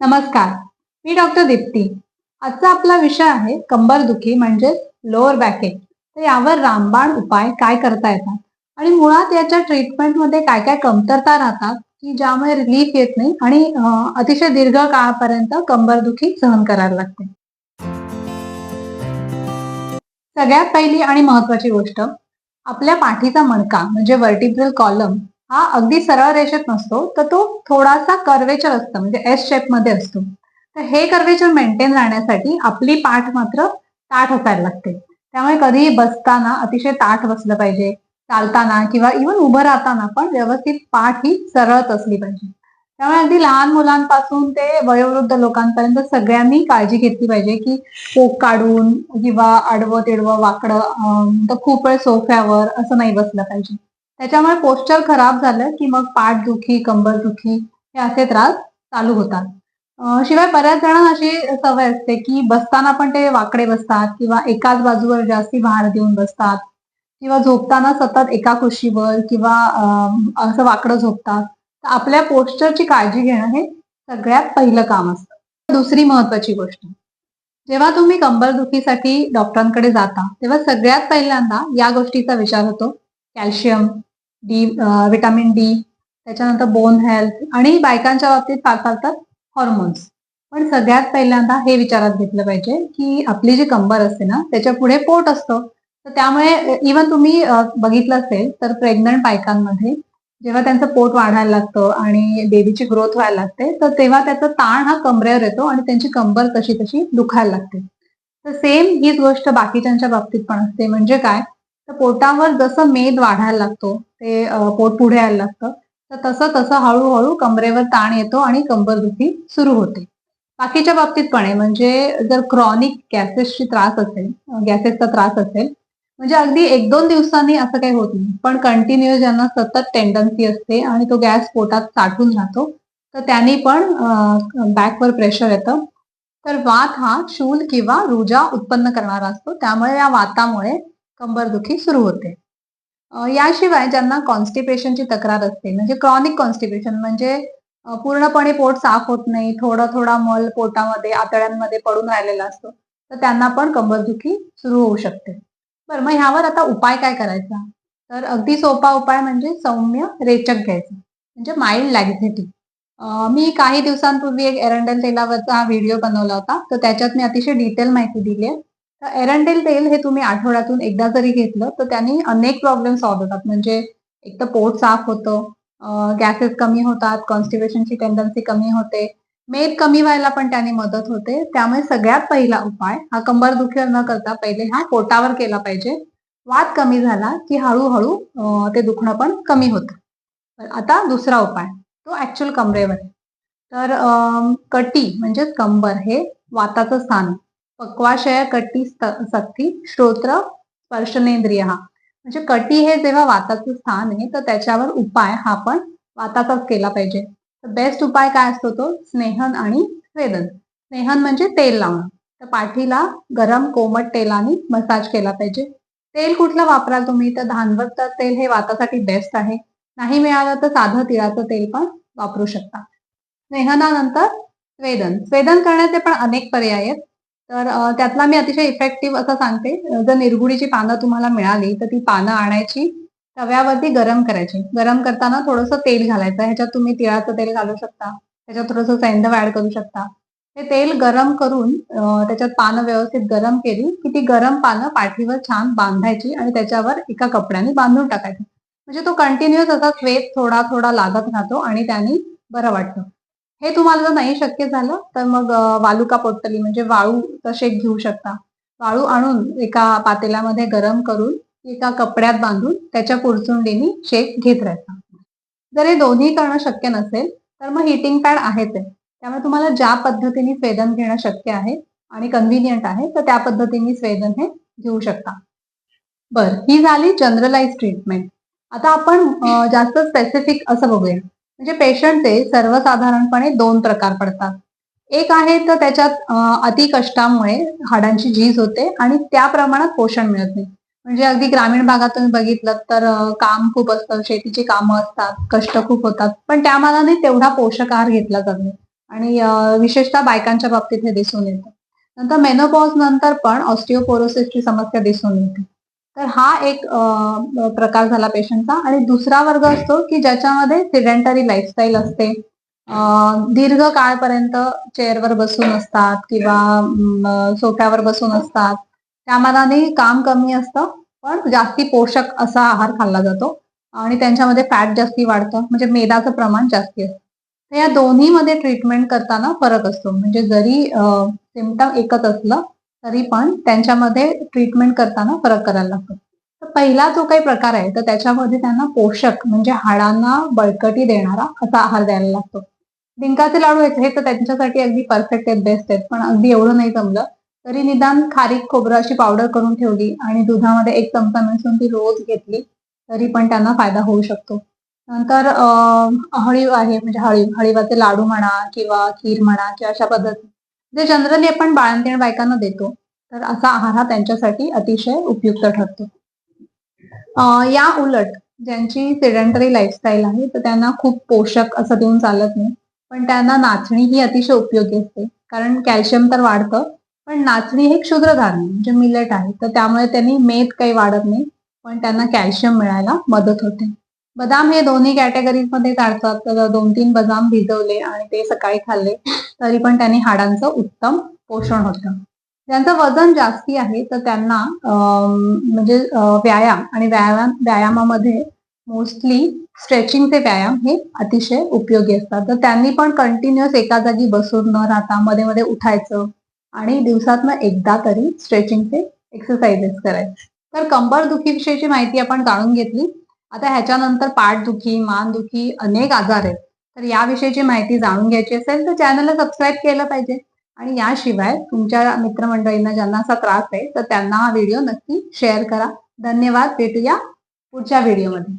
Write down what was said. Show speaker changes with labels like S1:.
S1: नमस्कार मी डॉक्टर दीप्ती. आजचा आपला विषय आहे कंबरदुखी म्हणजेच लोअर बॅकेट तर यावर रामबाण उपाय काय करता येतात? आणि मुळात याच्या ट्रीटमेंटमध्ये काय काय कमतरता राहतात की ज्यामुळे रिलीफ येत नाही आणि अतिशय दीर्घ काळापर्यंत कंबरदुखी सहन करायला लागते. सगळ्यात पहिली आणि महत्वाची गोष्ट आपल्या पाठीचा मणका म्हणजे व्हर्टिब्रल कॉलम हा अगदी सरळ रेषेत नसतो तर तो थोडासा कर्वेचर असतो म्हणजे एस शेपमध्ये असतो. तर हे कर्वेचर मेंटेन राहण्यासाठी आपली पाठ मात्र ताठ असायला लागते. त्यामुळे कधीही बसताना अतिशय ताठ बसलं पाहिजे चालताना किंवा इव्हन उभं राहताना पण व्यवस्थित पाठ ही सरळच असली पाहिजे. त्यामुळे अगदी लहान मुलांपासून ते वयोवृद्ध लोकांपर्यंत सगळ्यांनी काळजी घेतली पाहिजे की पोक काढून किंवा आडवं तिडवं वाकडं तर खूप वेळ सोफ्यावर असं नाही बसलं पाहिजे. त्याच्यामुळे पोस्चर खराब झालं की मग पाठ दुखी कंबर दुखी हे असे त्रास चालू होतात. शिवाय बऱ्याच जणांना अशी सवय असते की बसताना पण ते वाकडे बसतात किंवा एकाच बाजूवर जास्ती भार देऊन बसतात किंवा झोपताना सतत एका कुशीवर किंवा असं वाकडं झोपतात. तर आपल्या पोस्चरची काळजी घेणं हे सगळ्यात पहिलं काम असतं. दुसरी महत्वाची गोष्ट जेव्हा तुम्ही कंबरदुखीसाठी डॉक्टरांकडे जाता तेव्हा सगळ्यात पहिल्यांदा या गोष्टीचा विचार होतो कॅल्शियम डी विटामिन डी त्याच्यानंतर बोन हेल्थ आणि बायकांच्या बाबतीत फार चालतात हॉर्मोन्स पण सगळ्यात पहिल्यांदा हे विचारात घेतलं पाहिजे की आपली जी कंबर असते ना त्याच्या पुढे पोट असतं. तर त्यामुळे इवन तुम्ही बघितलं असेल तर प्रेग्नंट बायकांमध्ये जेव्हा त्यांचं पोट वाढायला लागतं आणि बेबीची ग्रोथ व्हायला लागते तर तेव्हा त्याचा ताण हा कमरेवर येतो आणि त्यांची कंबर तशी तशी दुखायला लागते. तर सेम हीच गोष्ट बाकीच्यांच्या बाबतीत पण असते. म्हणजे काय? तर पोटावर जसं मेद वाढायला लागतो ते पोट पुढे यायला लागतं. तर तसं तसं हळूहळू कमरेवर ताण येतो आणि कंबरदुखी सुरू होते. बाकीच्या बाबतीत पण आहे. म्हणजे जर क्रॉनिक गॅसेसची त्रास असेल गॅसेसचा त्रास असेल म्हणजे अगदी एक दोन दिवसांनी असं काही होत नाही. पण कंटिन्यू ज्यांना सतत टेंडन्सी असते आणि तो गॅस पोटात साठून राहतो तर त्यांनी पण बॅकवर प्रेशर येतं. तर वात हा शूल किंवा रुजा उत्पन्न करणारा असतो. त्यामुळे या वातामुळे कंबरदुखी सुरू होते. याशिवाय ज्यांना कॉन्स्टिपेशनची तक्रार असते म्हणजे क्रॉनिक कॉन्स्टिपेशन म्हणजे पूर्णपणे पोट साफ होत नाही थोडा थोडा मल पोटामध्ये आतड्यांमध्ये पडून राहिलेला असतो तर त्यांना पण कंबरदुखी सुरू होऊ शकते. बरं मग ह्यावर आता उपाय काय करायचा? तर अगदी सोपा उपाय म्हणजे सौम्य रेचक घ्यायचा म्हणजे माइल्ड लॅक्झेटिव्ह मी काही दिवसांपूर्वी एक एरंडल तेलावरचा हा व्हिडिओ बनवला होता तर त्याच्यात मी अतिशय डिटेल माहिती दिली आहे. तर एरंडेल तेल हे तुम्ही आठवड्यातून एकदा जरी घेतलं तर त्याने अनेक प्रॉब्लेम सॉल्व्ह होतात. म्हणजे एक तर पोट साफ होतं गॅसेस कमी होतात कॉन्स्टिपेशनची टेंडन्सी कमी होते मेद कमी व्हायला पण त्याने मदत होते. त्यामुळे सगळ्यात पहिला उपाय हा कंबर दुखेल न करता पहिले हा पोटावर केला पाहिजे. वाद कमी झाला की हळूहळू ते दुखणं पण कमी होतं. आता दुसरा उपाय तो ऍक्च्युअल कमरेवर. आहे तर कटी म्हणजेच कंबर हे वाताचं स्थान पक्वाशय कटी सक्ती श्रोत्र स्पर्शनेंद्रिय. हा म्हणजे कटी हे जेव्हा वाताचं स्थान आहे तर त्याच्यावर उपाय हा पण वाताचाच केला पाहिजे. तर बेस्ट उपाय काय असतो तो? स्नेहन आणि स्वेदन. स्नेहन म्हणजे तेल लावणं. तर पाठीला गरम कोमट तेलाने मसाज केला पाहिजे. तेल कुठलं वापराल तुम्ही? तर धानवत तेल हे वातासाठी बेस्ट आहे. नाही मिळालं तर साधं तिळाचं तेल पण वापरू शकता. स्नेहनानंतर स्वेदन. स्वेदन करण्याचे पण अनेक पर्याय आहेत. तर त्यातला मी अतिशय इफेक्टिव्ह असं सांगते. जर निरगुडीची पानं तुम्हाला मिळाली तर ती पानं आणायची तव्यावरती गरम करायची. गरम करताना थोडंसं तेल घालायचं. ह्याच्यात तुम्ही तिळाचं तेल घालू शकता. त्याच्यात थोडंसं सैंधव ऍड करू शकता. ते तेल गरम करून त्याच्यात पानं व्यवस्थित गरम केली की ती गरम पानं पाठीवर छान बांधायची आणि त्याच्यावर एका कपड्याने बांधून टाकायची. म्हणजे तो कंटिन्युअस असा स्वेत थोडा थोडा लागत राहतो आणि त्याने बरं वाटतं. हे तुम्हाला जर नाही शक्य झालं तर मग वालुका पोटली म्हणजे वाळूचा शेक घेऊ शकता. वाळू आणून एका पातेल्यामध्ये गरम करून एका कपड्यात बांधून त्याच्या पुरचुंडीने शेक घेत राहायचा जर हे दोन्ही करणं शक्य नसेल तर मग हिटिंग पॅड आहेच आहे. त्यामुळे तुम्हाला ज्या पद्धतीने स्वेदन घेणं शक्य आहे आणि कन्व्हिनियंट आहे तर त्या पद्धतीने स्वेदन हे घेऊ शकता. बर ही झाली जनरलाइज ट्रीटमेंट आता आपण जास्त स्पेसिफिक असं बघूया. म्हणजे पेशंटचे सर्वसाधारणपणे दोन प्रकार पडतात. एक आहे तर त्याच्यात अति कष्टामुळे हाडांची झीज होते आणि त्या प्रमाणात पोषण मिळत नाही. म्हणजे अगदी ग्रामीण भागात तुम्ही बघितलं तर काम खूप असतं शेतीची कामं असतात कष्ट खूप होतात पण त्या मानाने तेवढा पोषक आहार घेतला जात नाही. आणि विशेषतः बायकांच्या बाबतीत हे दिसून येतं. नंतर मेनोपॉज नंतर पण ऑस्टिओपोरोसिसची समस्या दिसून येते. तर हा एक प्रकार झाला पेशंटचा. आणि दुसरा वर्ग असतो की ज्याच्यामध्ये सिडेंटरी लाईफस्टाईल असते. दीर्घ काळपर्यंत चेअरवर बसून असतात किंवा सोफ्यावर बसून असतात. त्या मानाने काम कमी असतं पण जास्ती पोषक असा आहार खाल्ला जातो. आणि त्यांच्यामध्ये फॅट जास्ती वाढतं म्हणजे मेदाचं प्रमाण जास्ती असतं. तर या दोन्हीमध्ये ट्रीटमेंट करताना फरक असतो. म्हणजे जरी सिमटम एकच असलं तरी पण त्यांच्यामध्ये ट्रीटमेंट करताना फरक करायला लागतो. तर पहिला जो काही प्रकार आहे तर त्याच्यामध्ये त्यांना पोषक म्हणजे हाडांना बळकटी देणारा असा आहार द्यायला लागतो. डिंकाचे लाडू आहेत हे तर त्यांच्यासाठी अगदी परफेक्ट आहेत बेस्ट आहेत. पण अगदी एवढं नाही जमलं. तरी निदान खारीक खोबरं अशी पावडर करून ठेवली आणि दुधामध्ये एक चमचा मिसळून ती रोज घेतली तरी पण त्यांना फायदा होऊ शकतो. नंतर हळीव आहे म्हणजे हळीव हळीवाचे लाडू म्हणा किंवा खीर म्हणा किंवा अशा पद्धती जे जनरली आपण बाळंतीण बायकांना देतो तर असा आहार हा त्यांच्यासाठी अतिशय उपयुक्त ठरतो. या उलट ज्यांची सेडेंटरी लाईफस्टाईल आहे तर त्यांना खूप पोषक असं देऊन चालत नाही. पण त्यांना नाचणी ही अतिशय उपयोगी असते. कारण कॅल्शियम तर वाढतं पण नाचणी हे क्षुद्रधान्य म्हणजे मिलेट आहे तर त्यामुळे त्यांनी मेद काही वाढत नाही पण त्यांना कॅल्शियम मिळायला मदत होते. बदाम हे दोन्ही कॅटेगरीजमध्ये काढतात. तर दोन तीन बदाम भिजवले आणि ते सकाळी खाल्ले. तरी पण त्यांनी हाडांचं उत्तम पोषण होतं. ज्यांचं वजन जास्ती आहे तर त्यांना म्हणजे व्यायाम आणि व्यायाम व्यायामामध्ये मोस्टली स्ट्रेचिंगचे व्यायाम हे अतिशय उपयोगी असतात. तर त्यांनी पण कंटिन्युअस एका जागी बसून न राहता मध्ये मध्ये उठायचं आणि दिवसातनं एकदा तरी स्ट्रेचिंगचे एक्सरसाइजेस करायचे. तर कंबर दुखीविषयीची माहिती आपण जाणून घेतली. आता ह्याच्यानंतर पाठदुखी मानदुखी अनेक आजार आहेत. तर याविषयीची माहिती जाणून घ्यायची असेल तर चॅनलला सबस्क्राईब केलं पाहिजे. आणि याशिवाय तुमच्या मित्रमंडळींना ज्यांना असा त्रास आहे तर त्यांना हा व्हिडिओ नक्की शेअर करा. धन्यवाद भेटूया पुढच्या व्हिडिओमध्ये